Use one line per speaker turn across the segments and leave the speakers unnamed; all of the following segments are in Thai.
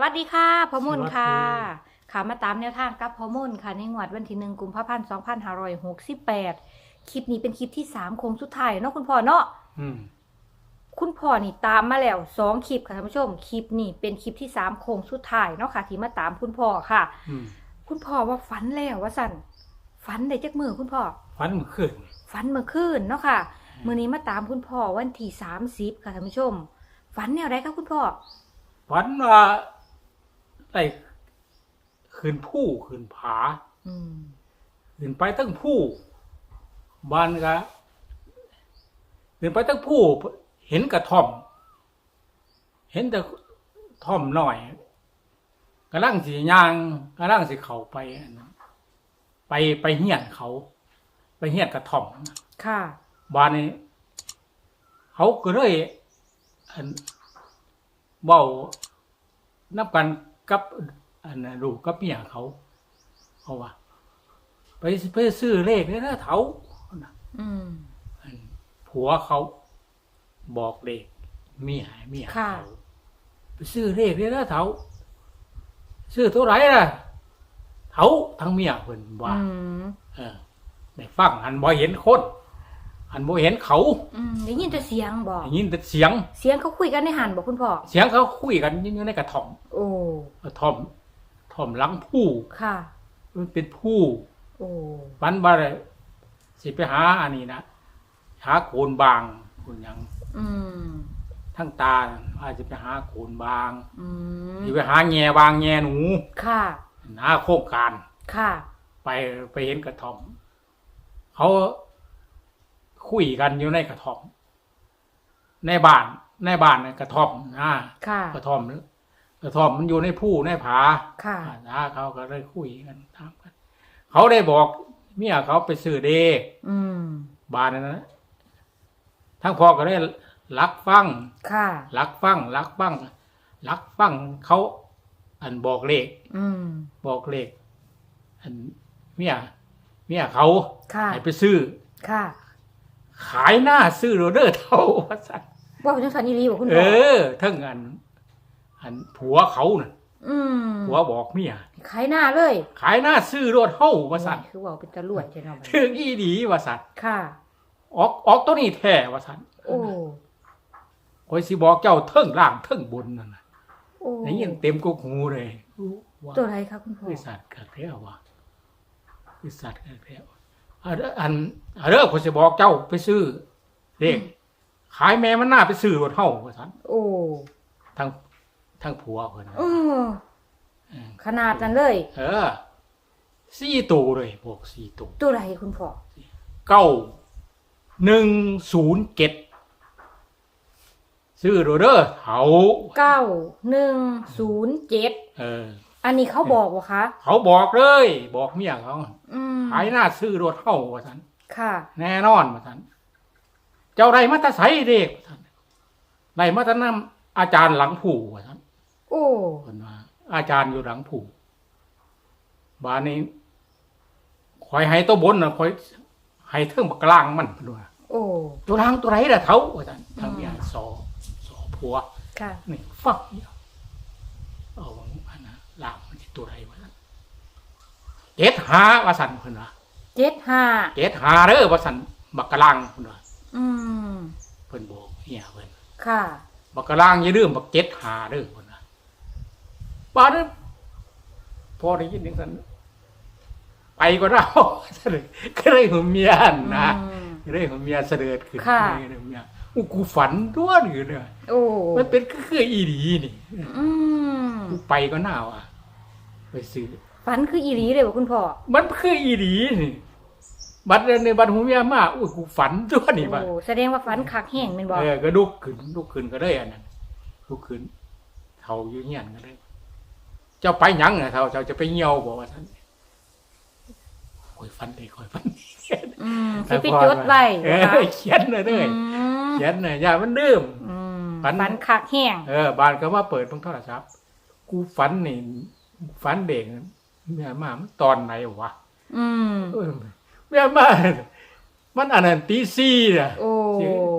วัสดีค่ะพ่อมุ่นค่ะ
สวัสดี
ค่ะมาตามแนวทางกับพ่อมุ่นค่ะในงวดวันที่หนึ่งกุมภาพันธ์สองพันห้าร้อยหกสิบแปดคลิปนี้เป็นคลิปที่สามโค้งสุดท้ายเนาะคุณพ่อเนาะ
อืม
คุณพ่อนี่ตามมาแล้วสองคลิปค่ะท่านผู้ชมคลิปนี้เป็นคลิปที่สามโค้งสุดท้ายเนาะค่ะ ที่มาตามคุณพ่อค่ะ
อืม
คุณพ่อว่าฝันแล้วว่าสั่นฝันได้จักมือคุณพ่อ
ฟันมันขึ้น
ฝันเมื่อคืนเนาะค่ะมือนี้มาตามคุณพ่อวันที่สามสิบค่ะท่านผู้ชมฝันแนวไรคะคุณพ่อ
ฟันว่า ไต่ขึ้นผู้ขึ้นผา
อืม
ขึ้นไปตั้งผู้บ้านก็ขึ้นไปตั้งผู้เห็นกระท่อม เห็นแต่ท่อมหน่อยกระลังสียางกระลังสีเขาไปอันนั้นไปไปเหียนเขา ไปเหียนกระท่อม
ค่ะ
บ้านนี้เขาก็เลยอันเบานับกัน กับอันนั้นลูกกับเมียเขาเขาว่า ไปไปซื้อเลขเนี่ยนะเถา
อืม
อันผัวเขา บอกเลขเมียเมีย
ค่ะ
เขาไปซื้อเลขเนี่ยนะเถาซื้อเท่าไหร่ล่ะเถาทั้งเมียเพิ่นว่า
อืม
เออได้ฟังอันบ่เห็นคนอันบ่เห็นเขา
อืมได้ยินแต่เสียงบอก
ได้ยินแต่เสียง
เสียงเขาคุยกันในหันบอกคุณพ่อ
เสียงเขาคุยกันอยู่ในกระท่อม
โอ้
กระท่อมท่อมหลังผู้
ค่ะ
มันเป็นผู้
โอ้
วันบ่ได้สิไปหาอันนี้นะหาโคนบางคุณหยัง
อืม
ทั้งตาอาจจะไปหาโคนบาง
อืม
สิไปหาแง่บางแง่หนู
ค่ะ
หาโครงการ
ค่ะ
ไปไปเห็นกระท่อม เขาคุยกันอยู่ในกระท่อม ในบ้านในบ้านน่ะกระท่อมนะ
ค่ะ
กระท่อม กระท่อมมันอยู่ในผู้ในผา
ค่ะ
อ่าเขาก็ได้คุยกันถามกัน เขาได้บอกเมียเขาไปซื้อเด็ก
อืม
บ้านนั้นนะทั้งพ่อก็ได้รักฟัง
ค่ะ
รักฟังรักฟังรักฟังเขา อันบอกเลข
อืม
บอกเลข อันเมียเมียเขา
ค่ะ
ให้ไปซื้อ
ค่ะ
ขายหน้าซื้อโรเดอร์เท่าว่าสัน
ว่าเป็นจังสันอีรีบอกคุณ
เอ
พ่อ
อทั้งอัน อันผัวเขาน่ะ
อืม
ผัวบอกเมีย
ขายหน้าเลย
ขายหน้าซื้อรถเท่าว่าสัน
โอ้ยคือว่าเป็นตะลวดใช่ไหม
ถึงอีดีว่าสัน
ค่ะ
ออกออกตัวนี้แท้ว่าสัน
โอ้
คอยสิบอกเจ้าเทิงล่างเทิงบนนั่นน่ะ
โอ้
นี่ยังเต็มกุกหูเลยว่า
ตัวอะไรคะคุณพ่อ
คือสัตว์กักแล้วว่ะคือสัตว์กักแล้วอันอันอันเด้อคอยสิบอกเจ้าไปซื้อเลขขายแม่มันน่าไปซื้อรถเฮาว่าสัน
โอ้
ทั้ง ทั้งผัวเพิ่นน่ะ
เออ
เออ
ขนาดนั้นเลย
เออสี่ตัวเลยบอกสี่ตัว
ตัวอะไรคุณพ่อ
เก้าหนึ่งศูนย์เจ็ดซื้อโรเดอร์เถา
เก้าหนึ่งศูนย์เจ็ด
เออ
อันนี้เขาบอกวะคะ
เขาบอกเลย บอกเมียเขา
อืม
ขายหน้าซื้อรถเข้าว่าสัน
ค่ะ
แน่นอนว่าสันเจ้าไรมาแตาใสเด็กว่าสันไรมาแตานำอาจารย์หลังผู่ว่าสัน
โอ้
คนว่าอาจารย์อยู่หลังผู่บานนี้คอยให้ตัวบนนะคอยให้เทิงบักกลางมันเพิ่นว่า
โอ้
ตัวล่างตัวไรล่ะเท้าว่าสันทางเมียสอสอผัว
ค่ะ
นี่ฟังเดียวเอาอันนะล่างมันสิตัวไรวะสันเจ็ดหาว่าสันเพิ่นว่า
เจ็ดห้า
เจ็ดหาเด้อว่าสันบักกะลังเพิ่นว่า
อืม
เพิ่นบอกเฮียเพิ่น
ค่ะ
บักกะลังอย่าลืมบักเจ็ดหาเด้อเพิ่นว่า ป้าเด้อพอได้ยินจังซั่นไปก็ได้ซะเลยก็เลยหัวเมียนนะ
อืม
ก็เลยหัวเมียเสด็จขึ้น
ค่ะ
เลยหัวเมียอู้กูฝันตัวนี่เนี่ย
โอ้
มันเป็นก็คืออีดีนี่
อืม
กูไปก็น่าว่ะไปซื้อ
ฝันคืออีรีเลยบอกคุณพ่อ
มันคืออีดีนี่บัดในบัดหัวเมียมาอู้กูฝันตัวนี่ว่า
โอ้แสดงว่าฝันคักแห้งเป็นบอก
เออก็ลุกขึ้นลุกขึ้นก็ได้อันนั้นลุกขึ้นเท่าอยู่เงียนก็ได้ เจ้าไปหยังนะเท่าเจ้าจะไปเหี่ยวบอกว่าท่านคอยฟันเลยคอยฟัน
อืมสิไปจดไว้
เอ
นะคะ
อเขียนเลยเลย
อืม
เขียนเลยอย่ามันดื่ม
อืม
ฝัน
ฝันคักแห้ง
เออบานก็ว่าเปิดเพิ่งโทรศัพท์กูฝันนี่ฝันเด็กเมียมามันตอนไหนวะ
อืม
เออเมียมา มันอันนั้นตีสี่น่ะ
โอ้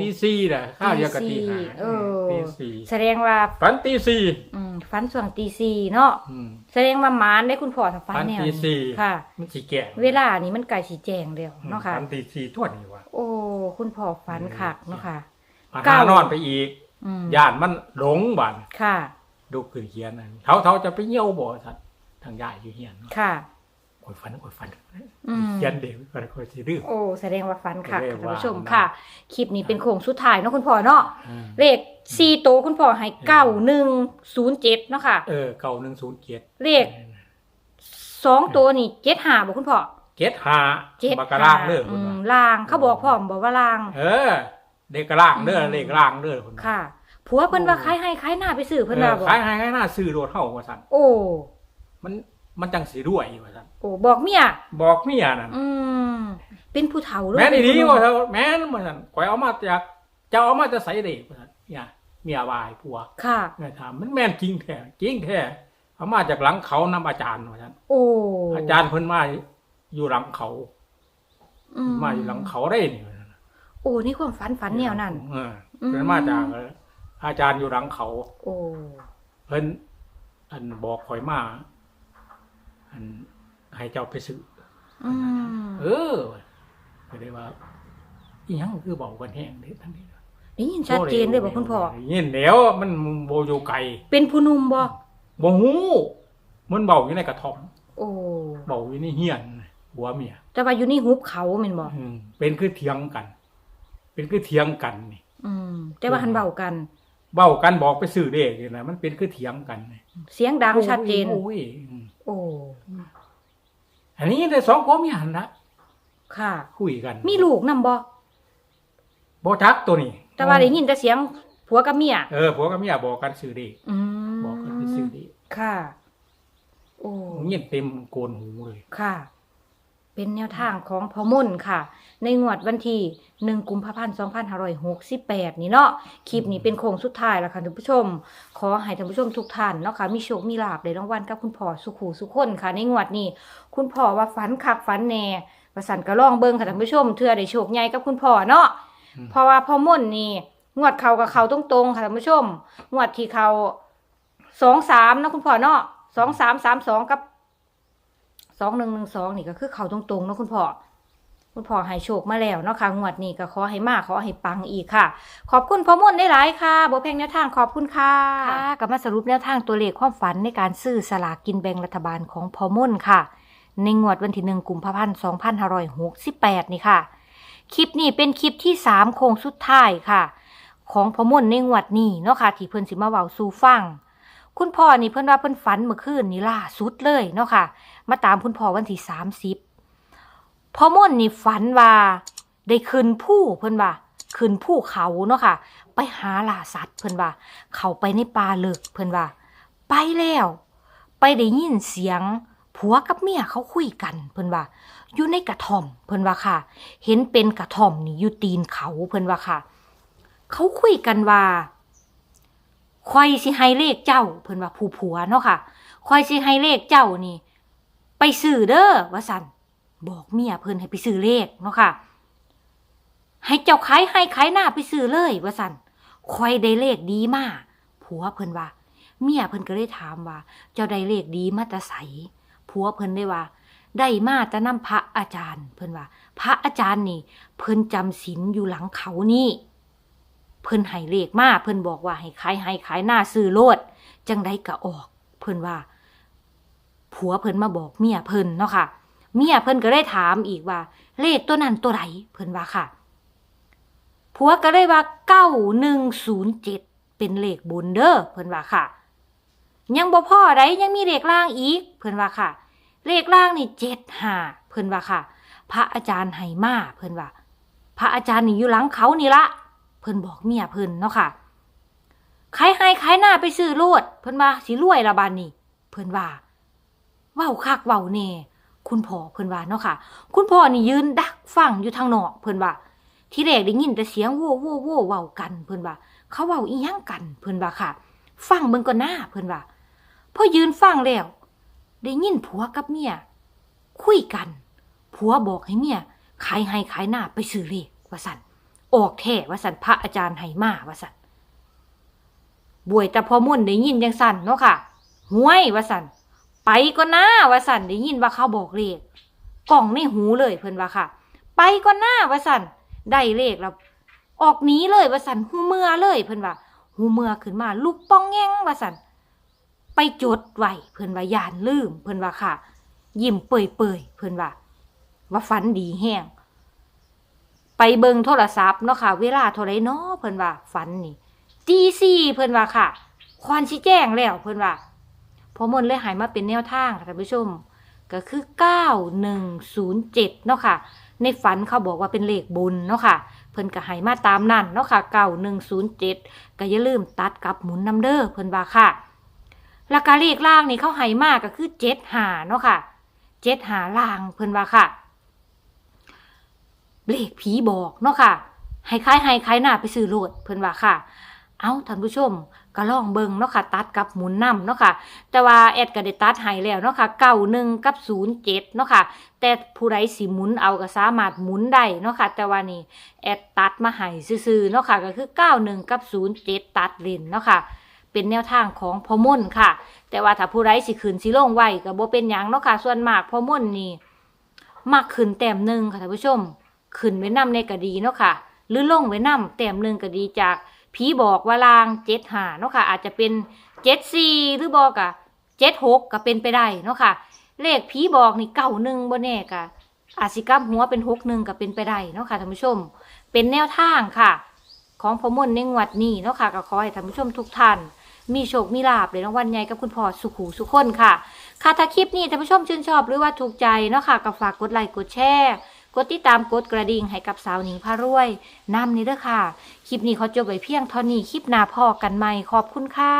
ตีสี่น่ะข้าวเดียวกับตีห้า
เออ
ตีสี่
แสดงว่า
ฝันตีสี่
อืมฝันส่วงตีสี่เนาะ
อืม
แสดงว่าหมานได้คุณพ่อถ้าฝัน
ฝัน
แนว
ตี
นี้
สี่
ค่ะ
มันสีแก่ง
เวลานี้มันไก่สีแจงเดียวเนาะค่ะ
ฝันตีสี่ทั่วนี่วะ
โอ้ คุณพ่อฝันคักเนาะค่ะ
มา
เก้า
หานอนไปอีก
อืม
ย่านมันหลงบัน
ค่ะ
ดูขึ้นเขียนนั่นเขาเขาจะไปเยี่ยวบ่สัตว์ทางยายอยู่เฮียน
ค่ะ
ค อยฝันคอยฝัน
อืม
เขียนเด็กคอยคอยสิดื้อ
โอ้แสดงว่าฝันคัก
แสดง
ท่าน
ว่า
ผู้ชมค่ะ คลิปนี้เป็นโค้งสุดท้ายเนาะคุณพ่อเนาะ
อืม
เลขสี่โตวคุณพ่อให้เก้าหนึ่งศูนย์เจ็ดเนาะค่ะ
เออเก่าหนึ่งศูนย์เจ็ด
เลขสองตัวนี่เจ็ดหาบอกคุณพ่อ
เจ็ดห้า
เจ็ด
บักกะล่างเด้อ
อื
คุณ
ม
ว่า
ล่างเขาบอกพ่อมบอกว่าล่าง
เออเด็กกะล่างเด้อ
อืม
เด็กล่างเด้อคุณว่า
ค่ะผัวเพิ่นว่าขายให้ขายหน้าไปซื้อเพิ่นว่า
เออ
บอก
ขายให้ให้หน้าซื้อโดดเท่าว่าสั่น
โอ้
มัน มันจังสีด้วยว่าสั่น
โอ้บอกเมีย
บอกเมียนั่น
อืมเป็นผู้เฒ่าหรือ
แม่น
เป็
ดี
ผู้ห
ว่า
นุ่ม
เท่าแม่นว่าสั่นข่อยเอามาจากเจ้าเอามาจะใส่เด็กว่าสั่นเนี่ยเมียวายผัว
ค่ะ
แม่ถามมันแม่นจริงแท้จริงแท้เอามาจากหลังเขานำอาจารย์ว่าสั่น
โอ้
อาจารย์เพิ่นมาอยู่หลังเขา
อื
มาอยู่หลังเขาได้นี่ว่าซั่น
โอ้นี่ความฝันฝันแนวนั้น
เออ
อืม
เพิ่นมาจากอาจารย์อยู่หลังเขา
โอ้
เพิ่นอันบอกข่อยมา อันให้เจ้าไปซื้อ
อืม
เออก็ได้ว่าอีหยังคือเบากันแห้งเด้ทั้งนี้
ได้ยินชัดเจนเลยบอกคุณพ่อ
ยินแล้วมันโบอยู่ไกล
เป็นผู้หนุ่มบ่
บ่ฮู้มันเบาอยู่ในกระท่อม
โอ้
เบาอยู่ในเฮียนหัวเมีย
แต่ว่าอยู่ในหุบเขาแม่นบ่
อืมเป็นคือเถียงกัน เป็นคือเถียงกันนี่
อืมแต่ว่าหันเบากัน
เบ้ากันบอกไปซื้อเลขนี่นะมันเป็นคือเถียงกันนี่
เสียงดังชัดเจน
โอ้ยอืม
โอ้
อันนี้แต่สองพ่อเมียหันละ
ค่ะ
คุยกัน
มีลูกนำบ่
บ่จักตัวนี้
แต่ว่าได้ยินแต่เสียงผัวกับเมีย
เออผัวกับเมียบอกกันซื้อเลข
อืม
บอกกันไปซื้อเลข
ค่ะ โอ้
เงียบเต็มโกนหูเลย
ค่ะ เป็นแนวทางของพอมุ่นค่ะ ในงวดวันที่หนึ่งกุมภาพันธ์สองพันห้าร้อยหกสิบแปดนี่เนาะ คลิปนี้เป็นโค้งสุดท้ายแล้วค่ะท่านผู้ชม ขอให้ท่านผู้ชมทุกท่านเนาะค่ะ มีโชค มีลาบในรางวัลกับคุณพ่อสุขูสุขคนค่ะ ในงวดนี้ คุณพ่อว่าฝันคักฝันแน่ประสันก็ลองเบิ่งค่ะท่านผู้ชมเทื่อได้โชคใหญ่กับคุณพ่อเนาะ
อืม
เพราะว่าพ่อม่นนี่งวดเขากับเขาตรงๆค่ะท่านผู้ชม งวดที่เขาสองสามเนาะคุณพ่อเนาะสองสามสามสองกับ สองหนึ่งหนึ่งสองนี่ก็คือเขาตรงๆเนาะคุณพ่อคุณพ่อให้โชคมาแล้วเนาะค่ะงวดนี้ก็ขอให้มากขอให้ปังอีกค่ะ ขอบคุณพ่อม่นได้หลายค่ะบแพงแนวทางขอบคุณค่ะกลับมาสรุปแนวทางตัวเลขความฝันในการซื้อสลากกินแบ่งรัฐบาลของพ่อม่นค่ะ ในงวดวันที่หนึ่งกุมภาพันธ์สองพันห้าร้อยหกสิบแปดนี่ค่ะ คลิปนี้เป็นคลิปที่สามโค้งสุดท้ายค่ะ ของพ่อมนต์ในงวดนี้เนาะค่ะที่เพิ่นสิมาเว้าสู่ฟัง คุณพ่อนี่เพิ่อนว่าเพิ่อนฝันเมื่อคืนนี่ล่าสุดเลยเนาะค่ะ มาตามคุณพ่อวันที่สามสิบพ่อมนต์นี่ฝันว่าได้ขึ้นผู้เพิ่อนว่าขึ้นผู้เขาเนาะค่ะ ไปหาล่าสัตว์เพิ่อนว่า เขาไปในป่าเลิกเพิ่อนว่า ไปแล้ว ไปได้ยินเสียงผัวกับเมียเขาคุยกันเพิ่นว่า อยู่ในกระท่อมเพิ่นว่าค่ะ เห็นเป็นกระท่อมนี่อยู่ตีนเขาเพิ่นว่าค่ะ เขาคุยกันว่า คอยสิให้เลขเจ้า เพิ่นว่าผู้ผัวเนาะค่ะคอยสิให้เลขเจ้านี่ ไปซื้อเด้อว่าสันบอกเมียเพิ่นให้ไปซื้อเลขเนาะค่ะ ให้เจ้าขายให้ขายหน้าไปซื้อเลยว่าสันคอยได้เลขดีมากผัวเพิ่นว่า เมียเพิ่นก็เลยถามว่า เจ้าได้เลขดีมาแต่ไสผัวเพิ่นได้ว่า ได้มาแต่น้ำพระอาจารย์ เพิ่นว่า พระอาจารย์นี่ เพิ่นจำศีลอยู่หลังเขานี่ เพิ่นให้เลขมาเพิ่นบอกว่าให้ขายให้ขายหน้าซื้อโลด จังได้ก็ออก เพิ่นว่า ผัวเพิ่นมาบอกเมียเพิ่นเนาะค่ะ เมียเพิ่นก็ได้ถามอีกว่า เลขตัวนั้นตัวไหนเพิ่นว่าค่ะ ผัวก็เลยว่าเก้าหนึ่งศูนย์เจ็ดเป็นเลขบุนเด้อเพิ่นว่าค่ะ ยังบ่พ่อไดยังมีเลขล่างอีก เพิ่นว่าค่ะ เลขล่างนี่เจ็ดห้าเพิ่นว่าค่ะ พระอาจารย์ให้มาเพิ่นว่า พระอาจารย์นี่อยู่หลังเขานี่ละ เพิ่นบอกเมียเพิ่นเนาะค่ะขายให้ขายหน้าไปซื้อโลด เพิ่นว่าสิรวยละบานนี่เพิ่นว่าเว้าคักเว้าแน่คุณพ่อเพิ่นว่าเนาะค่ะ คุณพ่อนี่ยืนดักฟังอยู่ทางนอกเพิ่นว่า ที่แรกได้ยินแต่เสียงโว้โว้โว้เว้ากันเพิ่นว่า เขาเว้าอีหยังกันเพิ่นว่าค่ะ ฟังเบิ่งก่อนหน้าเพิ่นว่าพอยืนฟังแล้วได้ยินผัวกับเมียคุยกันผัวบอกให้เมียขายให้ขายหน้าไปซื้อเลขว่าสัน ออกแท้ว่าสันพระอาจารย์ให้มาว่าสันบวยแต่พอมุ่นได้ยินจังสันเนาะค่ะห้วยว่าสันไปก็น่าว่าสันได้ยินว่าเขาบอกเลขกล่องในหูเลยเพิ่อนว่าค่ะ ไปก็น่าว่าสันได้เลขแล้วออกหนีเลยว่าสันหูเมื่อเลยเพิ่อนว่าหูเมื่อขึ้นมาลูกป้องแง่งว่าสันไปจดไว้เพิ่อนว่ายานลืมเพิ่อนว่าค่ะ ยิ้มเปื่อยเปื่อยเพิ่นว่า ว่าฝันดีแห้ง ไปเบิงโทรศัพท์เนาะค่ะ เวลาเท่าไรเนาะเพิ่นว่าฝันนี่ตีสี่เพิ่นว่าค่ะควานชี้แจ้งแล้วเพิ่นว่าพอมนเลยหายมาเป็นแนวทางค่ะท่านผู้ชม ก็คือเก้าหนึ่งศูนย์เจ็ดเนาะค่ะ ในฝันเขาบอกว่าเป็นเลขบุญเนาะค่ะ เพิ่นก็หายมาตามนั่นเนาะค่ะเก้าหนึ่งศูนย์เจ็ดก็อย่าลืมตัดกับหมุนนำเด้อเพิ่นว่าค่ะราคาเลขล่างนี่เขาหายมากก็คือเจ็ดหาเนาะค่ะเจ็ดหาล่างเพิ่นว่าค่ะ เลขผีบอกเนาะค่ะให้คล้ายให้คล้ายหน้าไปซื้อโลดเพิ่นว่าค่ะ เอาท่านผู้ชมก็ลองเบิ่งเนาะค่ะ ตัดกับหมุนนํเนาะค่ะ แต่ว่าแอดก็ได้ตัดให้แล้วเนาะค่ะเก้าหนึ่งกับศูนย์เจ็ดเนาะค่ะ แต่ผู้ใดสิหมุนเอาก็สามารถหมุนได้เนาะค่ะ แต่ว่านี่แอดตัดมาให้ซื่อๆเนาะค่ะ ก็คือเก้าหนึ่งกับศูนย์เจ็ดตัดเลนเนาะค่ะเป็นแนวทางของพอม่นค่ะ แต่ว่าถ้าผู้ใดสิขึ้นสิลงไว้ก็บ่เป็นหยังเนาะค่ะ ส่วนมากพอม่นนี่มักขึ้นแต้มหนึ่งค่ะท่านผู้ชม ขึ้นไว้นำในก็ดีเนาะค่ะ หรือลงไว้นำแต้มหนึ่งก็ดีจากผีบอกว่าลางเจ็ดหาเนาะค่ะ อาจจะเป็นเจ็ดสี่หรือบอกอะเจ็ดหกก็เป็นไปได้เนาะค่ะ เลขผีบอกนี่เก้าหนึ่งบ่แน่กะอาจสิกลับหัวเป็นหกหนึ่งก็เป็นไปได้เนาะค่ะท่านผู้ชม เป็นแนวทางค่ะ ของพมนในงวดนี้เนาะค่ะก็ขอให้ท่านผู้ชมทุกท่านมีโชค มีลาบเลยรางวัลใหญ่กับคุณพ่อสุขูสุขคนค่ะ ค่ะถ้าคลิปนี้ท่านผู้ชมชื่นชอบหรือว่าถูกใจเนาะค่ะก็ฝากกดไลค์กดแชร์ กดติดตามกดกระดิ่งให้กับสาวหนิงพารวยนำนี้เด้อค่ะ คลิปนี้เขาจบไว้เพียงเท่านี้คลิปหน้าพอกันใหม่ขอบคุณค่ะ